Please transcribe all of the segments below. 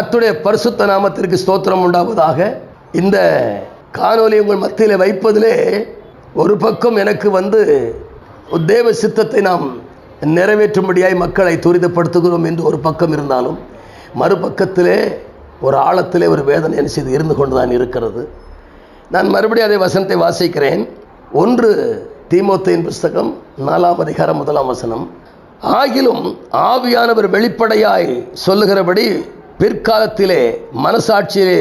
கத்துடைய பரிசுத்த நாமத்திற்கு ஸ்தோத்திரம் உண்டாவதாக. இந்த காணொலி உங்கள் மத்தியில் வைப்பதிலே ஒரு பக்கம் எனக்கு வந்து தேவ சித்தத்தை நாம் நிறைவேற்றும்படியாய் மக்களை துரிதப்படுத்துகிறோம் என்று ஒரு பக்கம் இருந்தாலும் மறுபக்கத்திலே ஒரு ஆழத்திலே ஒரு வேதனை என்ன செய்து இருந்து கொண்டு தான் இருக்கிறது. நான் மறுபடியும் அதே வசனத்தை வாசிக்கிறேன். ஒன்று தீமோத்தையின் புஸ்தகம் நாலாம் அதிகாரம் முதலாம் வசனம். ஆகிலும் ஆவியானவர் வெளிப்படையாய் சொல்லுகிறபடி பிற்காலத்திலே மனசாட்சியிலே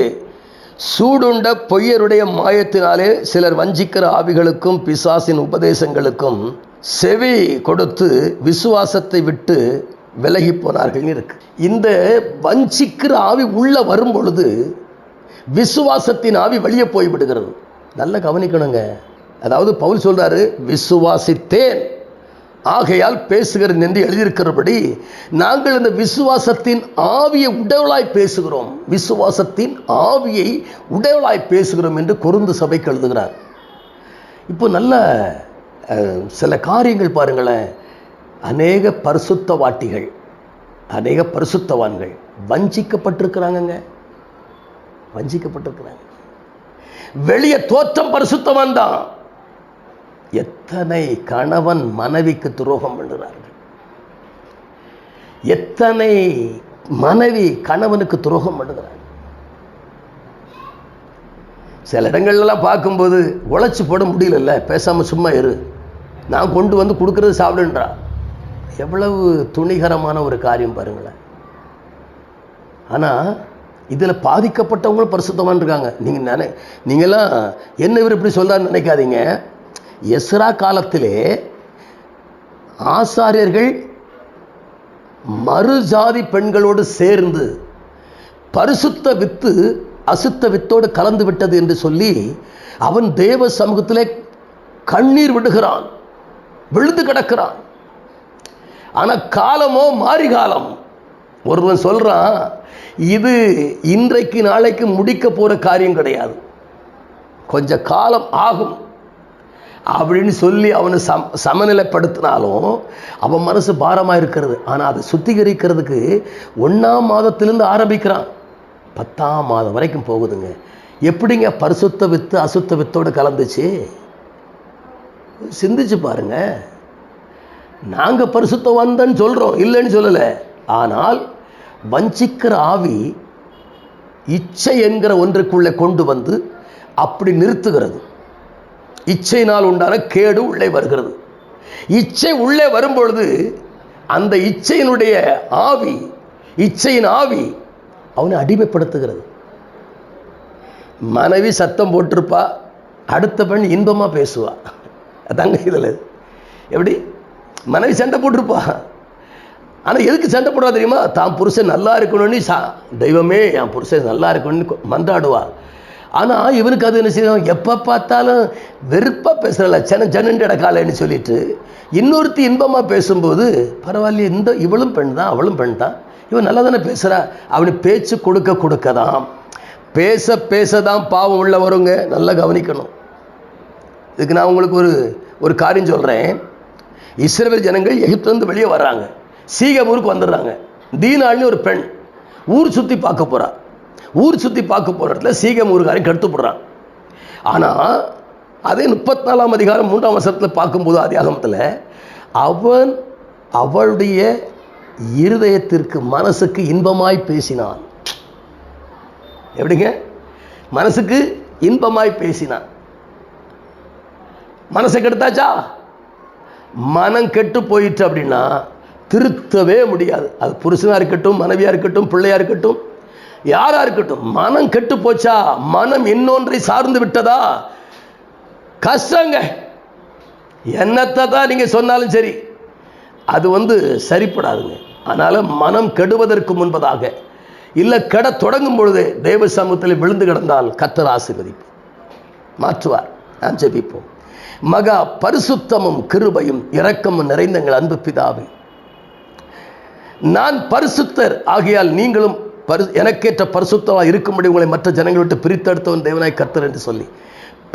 சூடுண்ட பொய்யருடைய மாயத்தினாலே சிலர் வஞ்சிக்கிற ஆவிகளுக்கும் பிசாசின் உபதேசங்களுக்கும் செவி கொடுத்து விசுவாசத்தை விட்டு விலகி போனார்கள் இருக்கு. இந்த வஞ்சிக்கிற ஆவி உள்ள வரும் பொழுது விசுவாசத்தின் ஆவி வெளியே போய் விடுகிறது நல்லா கவனிக்கணுங்க. அதாவது பவுல் சொல்றாரு விசுவாசித்தேன். ஆகையால் பேசுகிறேன் என்று எழுதியிருக்கிறபடி நாங்கள் இந்த விசுவாசத்தின் ஆவியை உடவலாய் பேசுகிறோம். விசுவாசத்தின் ஆவியை உடவலாய் பேசுகிறோம் என்று கொருந்து சபைக்கு எழுதுகிறார். இப்போ நல்ல அஹ், சில காரியங்கள் பாருங்களேன். அநேக பரிசுத்தவாட்டிகள் அநேக பரிசுத்தவான்கள் வஞ்சிக்கப்பட்டிருக்கிறாங்கங்க. வஞ்சிக்கப்பட்டிருக்கிறாங்க. வெளியே தோற்றம் பரிசுத்தவான் தான் எத்தனை கணவன் மனைவிக்கு துரோகம் பண்ணுகிறார்கள்? எத்தனை மனைவி கணவனுக்கு துரோகம் பண்ணுகிறார்கள்? சில இடங்கள்லாம் பார்க்கும்போது உழைச்சி போட முடியலல்ல பேசாம சும்மா இரு. நான் கொண்டு வந்து கொடுக்கறது சாப்பிடுன்றா. எவ்வளவு துணிகரமான ஒரு காரியம் பாருங்களேன். ஆனால் இதில் பாதிக்கப்பட்டவங்களும் பரிசுத்தமான இருக்காங்க நீங்கள் நினை நீங்களாம் என்ன இவர் இப்படி சொல்றாருன்னு நினைக்காதீங்க. எஸ்ரா காலத்திலே ஆசாரியர்கள் மறுஜாதி பெண்களோடு சேர்ந்து பரிசுத்த வித்து அசுத்த வித்தோடு கலந்து விட்டது என்று சொல்லி அவன் தேவ சமூகத்திலே கண்ணீர் விடுகிறான் விழுந்து கிடக்கிறான். ஆனா காலமோ மாறி காலம் ஒருவன் சொல்றான் இது இன்றைக்கு நாளைக்கு முடிக்க போற காரியம் கிடையாது. கொஞ்சம் காலம் ஆகும். அப்படின்னு சொல்லி அவனை சம் சமநிலைப்படுத்தினாலும் அவன் மனசு பாரமாக இருக்கிறது ஆனால் அதை சுத்திகரிக்கிறதுக்கு ஒன்றாம் மாதத்திலேருந்து ஆரம்பிக்கிறான். பத்தாம் மாதம் வரைக்கும் போகுதுங்க. எப்படிங்க பரிசுத்த வித்து அசுத்த வித்தோடு கலந்துச்சு? சிந்திச்சு பாருங்க. நாங்கள் பரிசுத்தவான்தான் சொல்கிறோம் இல்லைன்னு சொல்லலை. ஆனால் வஞ்சிக்கிற ஆவி இச்சை என்கிற ஒன்றுக்குள்ளே கொண்டு வந்து அப்படி நிறுத்துகிறது. இச்சையினால் உண்டான கேடு உள்ளே வருகிறது. இச்சை உள்ளே வரும்பொழுது அந்த இச்சையினுடைய ஆவி இச்சையின் ஆவி அவனை அடிமைப்படுத்துகிறது. மனைவி சத்தம் போட்டிருப்பா அடுத்த பெண் இன்பமாக பேசுவா. அதாங்க இதில். எப்படி? மனைவி சண்டை போட்டிருப்பா. ஆனால் எதுக்கு சண்டை போடுவா தெரியுமா? தான் புருஷன் நல்லா இருக்கணும்னு சா தெய்வமே என் புருஷன் நல்லா இருக்கணும்னு மன்றாடுவா. ஆனால் இவனுக்கு அது என்ன செய்யும்? எப்போ பார்த்தாலும் வெறுப்பாக பேசுகிறல சன ஜனண்டு இடக்காலன்னு சொல்லிட்டு இன்னொருத்தி இன்பமாக பேசும்போது பரவாயில்லையே இந்த இவளும் பெண் தான் அவளும் பெண் தான். இவன் நல்லா தானே பேசுகிறா அவனுக்கு பேச்சு கொடுக்க கொடுக்க தான் பேச பேச தான் பாவம் உள்ள வருங்க நல்லா கவனிக்கணும். இதுக்கு நான் உங்களுக்கு ஒரு ஒரு காரியம் சொல்கிறேன் இஸ்ரேல் ஜனங்கள் எகிப்துலேருந்து வெளியே வர்றாங்க. சீகம் ஊருக்கு வந்துடுறாங்க. தீனாள்னு ஒரு பெண் ஊர் சுற்றி பார்க்க போகிறா ஊர் சுற்றி பார்க்க போகிற இடத்துல சீகம் கெடுத்து போடுறான். ஆனால் அதே முப்பத்தி நாலாம் அதிகாரம் மூன்றாம் வசனத்தில் பார்க்கும்போது அதிகாரத்தில் அவன் அவளுடைய இருதயத்திற்கு மனசுக்கு இன்பமாய் பேசினான். எப்படிங்க? மனசுக்கு இன்பமாய் பேசினான். மனசை கெடுத்தாச்சா? மனம் கெட்டு போயிட்டு அப்படின்னா திருத்தவே முடியாது. அது புருஷனா இருக்கட்டும் மனைவியா இருக்கட்டும் பிள்ளையாக இருக்கட்டும் யாரா இருக்கட்டும் மனம் கெட்டு போச்சா? மனம் இன்னொன்றை சார்ந்து விட்டதா? கஷ்டங்க. என்னத்தை தான் நீங்க சொன்னாலும் சரி அது வந்து சரிப்படாதுங்க. அதனால் மனம் கெடுவதற்கு முன்பதாக இல்லை கெட தொடங்கும் பொழுது தெய்வ சமூகத்தில் விழுந்து கிடந்தால் கத்தர் ஆசீர்வதிப்பு மாற்றுவார். நான் ஜெபிப்போம். மகா பரிசுத்தமும் கிருபையும் இரக்கமும் நிறைந்த எங்கள் அன்பு பிதாவே. நான் பரிசுத்தர். ஆகையால் நீங்களும் பரி எனக்கேற்ற பரிசுத்தமாக இருக்கும்படி உங்களை மற்ற ஜனங்களை விட்டு பிரித்தெடுத்தவன் தேவனாய் கர்த்தர் என்று சொல்லி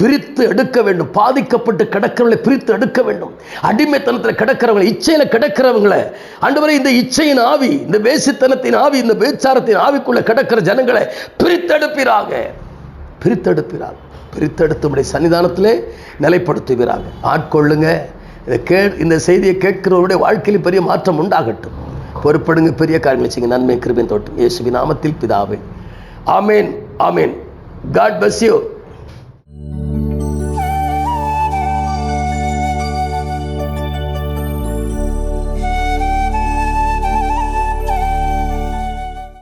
பிரித்து எடுக்க வேண்டும். பாதிக்கப்பட்டு கிடக்கிறவங்களை பிரித்து எடுக்க வேண்டும். அடிமைத்தனத்தில் கிடக்கிறவங்களை இச்சையில கிடக்கிறவங்களை அன்றுவரை இந்த இச்சையின் ஆவி இந்த வேசித்தனத்தின் ஆவி இந்த பேச்சாரத்தின் ஆவிக்குள்ள கிடக்கிற ஜனங்களை பிரித்தெடுப்பீராக. பிரித்தெடுப்பிறாங்க பிரித்தெடுத்து உடைய சன்னிதானத்திலே நிலைப்படுத்துகிறாங்க ஆட்கொள்ளுங்க. இதை கே இந்த செய்தியை கேட்கிறவருடைய வாழ்க்கையில் பெரிய மாற்றம் உண்டாகட்டும். பொறுப்படுங்க பெரிய காரியம் வச்சுங்க நன்மை கிருபின் தோட்டம். இயேசுவின் நாமத்தில் பிதாவே. ஆமேன் ஆமேன். God bless you